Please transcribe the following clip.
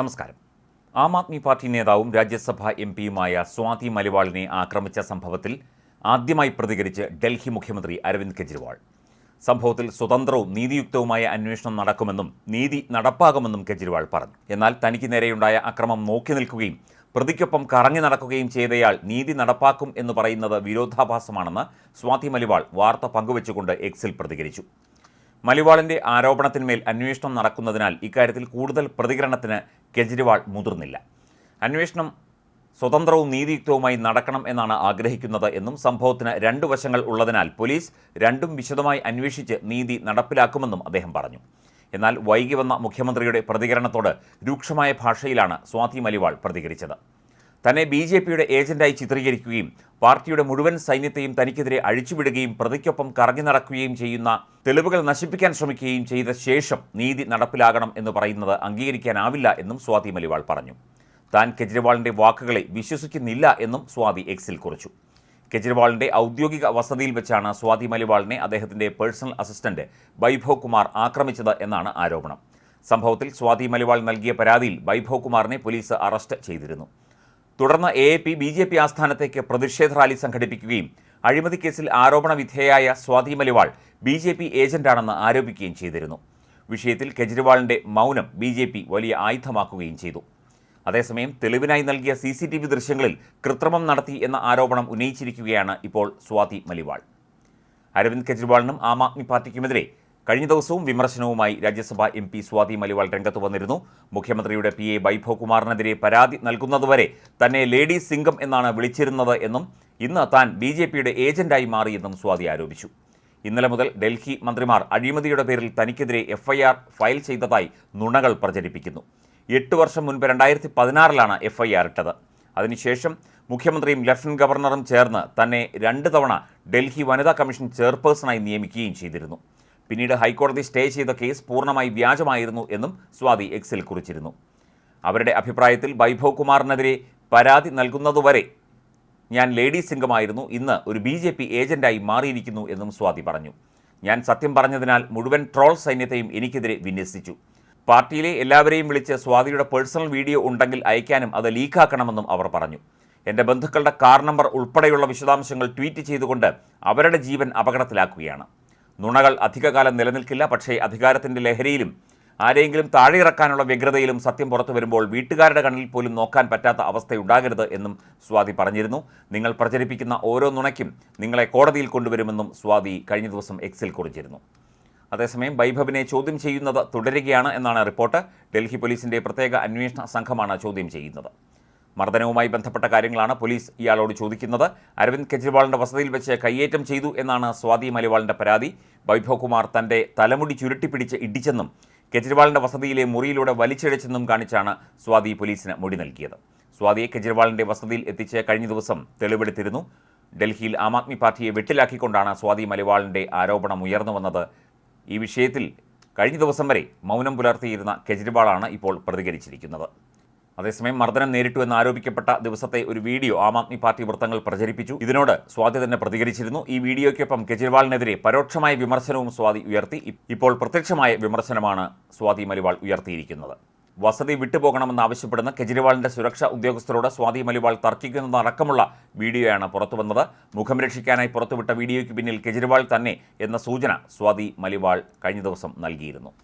നമസ്കാരം. ആം ആദ്മി പാർട്ടി നേതാവും രാജ്യസഭാ എം പിയുമായ സ്വാതി മലിവാളിനെ ആക്രമിച്ച സംഭവത്തിൽ ആദ്യമായി പ്രതികരിച്ച് ഡൽഹി മുഖ്യമന്ത്രി അരവിന്ദ് കെജ്രിവാൾ. സംഭവത്തിൽ സ്വതന്ത്രവും നീതിയുക്തവുമായ അന്വേഷണം നടക്കുമെന്നും നീതി നടപ്പാകുമെന്നും കെജ്രിവാൾ പറഞ്ഞു. എന്നാൽ തനിക്ക് നേരെയുണ്ടായ അക്രമം നോക്കി നിൽക്കുകയും പ്രതിക്കൊപ്പം കറങ്ങി നടക്കുകയും ചെയ്തയാൾ നീതി നടപ്പാക്കും എന്ന് പറയുന്നത് വിരോധാഭാസമാണെന്ന് സ്വാതി മലിവാൾ വാർത്ത പങ്കുവച്ചുകൊണ്ട് എക്സിൽ പ്രതികരിച്ചു. മലിവാളിന്റെ ആരോപണത്തിന്മേൽ അന്വേഷണം നടക്കുന്നതിനാൽ ഇക്കാര്യത്തിൽ കൂടുതൽ പ്രതികരണത്തിന് കെജ്രിവാൾ മുതിർന്നില്ല. അന്വേഷണം സ്വതന്ത്രവും നീതിയുക്തവുമായി നടക്കണം എന്നാണ് ആഗ്രഹിക്കുന്നത് എന്നും സംഭവത്തിന് രണ്ടു വശങ്ങൾ ഉള്ളതിനാൽ പോലീസ് രണ്ടും വിശദമായി അന്വേഷിച്ച് നീതി നടപ്പിലാക്കുമെന്നും അദ്ദേഹം പറഞ്ഞു. എന്നാൽ വൈകി വന്ന മുഖ്യമന്ത്രിയുടെ പ്രതികരണത്തോട് രൂക്ഷമായ ഭാഷയിലാണ് സ്വാതി മലിവാൾ പ്രതികരിച്ചത്. തന്നെ ബി ജെ പിയുടെ ഏജന്റായി ചിത്രീകരിക്കുകയും പാർട്ടിയുടെ മുഴുവൻ സൈന്യത്തെയും തനിക്കെതിരെ അഴിച്ചുവിടുകയും പ്രതിക്കൊപ്പം കറങ്ങി നടക്കുകയും ചെയ്യുന്ന തെളിവുകൾ നശിപ്പിക്കാൻ ശ്രമിക്കുകയും ചെയ്ത ശേഷം നീതി നടപ്പിലാകണം എന്ന് പറയുന്നത് അംഗീകരിക്കാനാവില്ല എന്നും സ്വാതി മലിവാൾ പറഞ്ഞു. താൻ കെജ്രിവാളിന്റെ വാക്കുകളെ വിശ്വസിക്കുന്നില്ല എന്നും സ്വാതി എക്സിൽ കുറിച്ചു. കെജ്രിവാളിന്റെ ഔദ്യോഗിക വസതിയിൽ വെച്ചാണ് സ്വാതി മലിവാളിനെ അദ്ദേഹത്തിന്റെ പേഴ്സണൽ അസിസ്റ്റന്റ് വൈഭവ് കുമാർ ആക്രമിച്ചത് എന്നാണ് ആരോപണം. സംഭവത്തിൽ സ്വാതി മലിവാൾ നൽകിയ പരാതിയിൽ വൈഭവ് കുമാറിനെ പോലീസ് അറസ്റ്റ് ചെയ്തിരുന്നു. തുടർന്ന് A P B J P ആസ്ഥാനത്തേക്ക് പ്രതിഷേധ റാലി സംഘടിപ്പിക്കുകയും അഴിമതി കേസിൽ ആരോപണ വിധേയയായ Swati Maliwal B J P ഏജന്റാണെന്ന് ആരോപിക്കുകയും ചെയ്തിരുന്നു. വിഷയത്തിൽ കെജ്രിവാളിന്റെ മൗനം ബി ജെ പി വലിയ ആയുധമാക്കുകയും ചെയ്തു. അതേസമയം തെളിവിനായി നൽകിയ സി സി ടി വി ദൃശ്യങ്ങളിൽ കൃത്രിമം നടത്തി എന്ന ആരോപണം ഉന്നയിച്ചിരിക്കുകയാണ് ഇപ്പോൾ സ്വാതി മലിവാൾ. അരവിന്ദ് കെജ്രിവാളിനും ആം ആദ്മി പാർട്ടിക്കുമെതിരെ കഴിഞ്ഞ ദിവസവും വിമർശനവുമായി രാജ്യസഭാ എം പി സ്വാതി മലിവാൾ രംഗത്ത് വന്നിരുന്നു. മുഖ്യമന്ത്രിയുടെ പി എ വൈഭവ് കുമാറിനെതിരെ പരാതി നൽകുന്നതുവരെ തന്നെ ലേഡി സിംഗം എന്നാണ് വിളിച്ചിരുന്നത് എന്നും ഇന്ന് താൻ ബി ജെ പിയുടെ ഏജന്റായി മാറിയെന്നും സ്വാതി ആരോപിച്ചു. ഇന്നലെ മുതൽ ഡൽഹി മന്ത്രിമാർ അഴിമതിയുടെ പേരിൽ തനിക്കെതിരെ എഫ്ഐആർ ഫയൽ ചെയ്തതായി നുണകൾ പ്രചരിപ്പിക്കുന്നു. എട്ട് വർഷം മുൻപ് രണ്ടായിരത്തി പതിനാറിലാണ് എഫ്ഐആർ ഇട്ടത്. അതിനുശേഷം മുഖ്യമന്ത്രിയും ലഫ്റ്റനന്റ് ഗവർണറും ചേർന്ന് തന്നെ രണ്ട് തവണ ഡൽഹി വനിതാ കമ്മീഷൻ ചെയർപേഴ്സണായി നിയമിക്കുകയും ചെയ്തിരുന്നു. പിന്നീട് ഹൈക്കോടതി സ്റ്റേ ചെയ്ത കേസ് പൂർണമായി വ്യാജമായിരുന്നു എന്നും സ്വാതി എക്സിൽ കുറിച്ചിരുന്നു. അവരുടെ അഭിപ്രായത്തിൽ വൈഭവ് കുമാറിനെതിരെ പരാതി നൽകുന്നതുവരെ ഞാൻ ലേഡി സിംഗമായിരുന്നു. ഇന്ന് ഒരു ബി ജെ പി ഏജന്റായി മാറിയിരിക്കുന്നു എന്നും സ്വാതി പറഞ്ഞു. ഞാൻ സത്യം പറഞ്ഞതിനാൽ മുഴുവൻ ട്രോൾ സൈന്യത്തെയും എനിക്കെതിരെ വിന്യസിച്ചു. പാർട്ടിയിലെ എല്ലാവരെയും വിളിച്ച് സ്വാതിയുടെ പേഴ്സണൽ വീഡിയോ ഉണ്ടെങ്കിൽ അയക്കാനും അത് ലീക്കാക്കണമെന്നും അവർ പറഞ്ഞു. എന്റെ ബന്ധുക്കളുടെ കാർ നമ്പർ ഉൾപ്പെടെയുള്ള വിശദാംശങ്ങൾ ട്വീറ്റ് ചെയ്തുകൊണ്ട് അവരുടെ ജീവൻ അപകടത്തിലാക്കുകയാണ്. നുണകൾ അധികകാലം നിലനിൽക്കില്ല. പക്ഷേ അധികാരത്തിന്റെ ലഹരിയിലും ആരെയെങ്കിലും താഴെ ഇറക്കാനുള്ള വ്യഗ്രതയിലും സത്യം പുറത്തു വരുമ്പോൾ വീട്ടുകാരുടെ കണ്ണിൽ പോലും നോക്കാൻ പറ്റാത്ത അവസ്ഥയുണ്ടാകരുത് എന്നും സ്വാതി പറഞ്ഞിരുന്നു. നിങ്ങൾ പ്രചരിപ്പിക്കുന്ന ഓരോ നുണയ്ക്കും നിങ്ങളെ കോടതിയിൽ കൊണ്ടുവരുമെന്നും സ്വാതി കഴിഞ്ഞ ദിവസം എക്സിൽ കുറിച്ചിരുന്നു. അതേസമയം വൈഭവിനെ ചോദ്യം ചെയ്യുന്നത് തുടരുകയാണ് എന്നാണ് റിപ്പോർട്ട്. ഡൽഹി പോലീസിന്റെ പ്രത്യേക അന്വേഷണ സംഘമാണ് ചോദ്യം ചെയ്യുന്നത്. മർദ്ദനവുമായി ബന്ധപ്പെട്ട കാര്യങ്ങളാണ് പോലീസ് ഇയാളോട് ചോദിക്കുന്നത്. അരവിന്ദ് കെജ്രിവാളിന്റെ വസതിയിൽ വെച്ച് കയ്യേറ്റം ചെയ്തു എന്നാണ് സ്വാതി മലിവാളിന്റെ പരാതി. വൈഭവ് കുമാർ തന്റെ തലമുടി ചുരുട്ടിപ്പിടിച്ച് ഇടിച്ചെന്നും കെജ്രിവാളിന്റെ വസതിയിലെ മുറിയിലൂടെ വലിച്ചിഴച്ചെന്നും കാണിച്ചാണ് സ്വാതി പോലീസിന് മൊഴി നൽകിയത്. സ്വാതിയെ കെജ്രിവാളിന്റെ വസതിയിൽ എത്തിച്ച് കഴിഞ്ഞ ദിവസം തെളിവെടുത്തിരുന്നു. ഡൽഹിയിൽ ആം ആദ്മി പാർട്ടിയെ വെട്ടിലാക്കിക്കൊണ്ടാണ് സ്വാതി മലിവാളിന്റെ ആരോപണം ഉയർന്നു വന്നത്. ഈ വിഷയത്തിൽ കഴിഞ്ഞ ദിവസം വരെ മൗനം പുലർത്തിയിരുന്ന കെജ്രിവാളാണ് ഇപ്പോൾ പ്രതികരിച്ചിരിക്കുന്നത്. അതേസമയം മർദ്ദനം നേരിട്ടു എന്ന് ആരോപിക്കപ്പെട്ട ദിവസത്തെ ഒരു വീഡിയോ ആം ആദ്മി പാർട്ടി വൃത്തങ്ങൾ പ്രചരിപ്പിച്ചു. ഇതിനോട് സ്വാതി തന്നെ പ്രതികരിച്ചിരുന്നു. ഈ വീഡിയോയ്ക്കൊപ്പം കെജ്രിവാളിനെതിരെ പരോക്ഷമായ വിമർശനവും സ്വാതി ഉയർത്തി. ഇപ്പോൾ പ്രത്യക്ഷമായ വിമർശനമാണ് സ്വാതി മലിവാൾ ഉയർത്തിയിരിക്കുന്നത്. വസതി വിട്ടുപോകണമെന്ന് ആവശ്യപ്പെടുന്ന കെജ്രിവാളിന്റെ സുരക്ഷാ ഉദ്യോഗസ്ഥരോട് സ്വാതി മലിവാൾ തർക്കിക്കുന്നതടക്കമുള്ള വീഡിയോയാണ് പുറത്തുവന്നത്. മുഖം രക്ഷിക്കാനായി പുറത്തുവിട്ട വീഡിയോയ്ക്ക് പിന്നിൽ കെജ്രിവാൾ തന്നെ എന്ന സൂചന സ്വാതി മലിവാൾ കഴിഞ്ഞ ദിവസം നൽകിയിരുന്നു.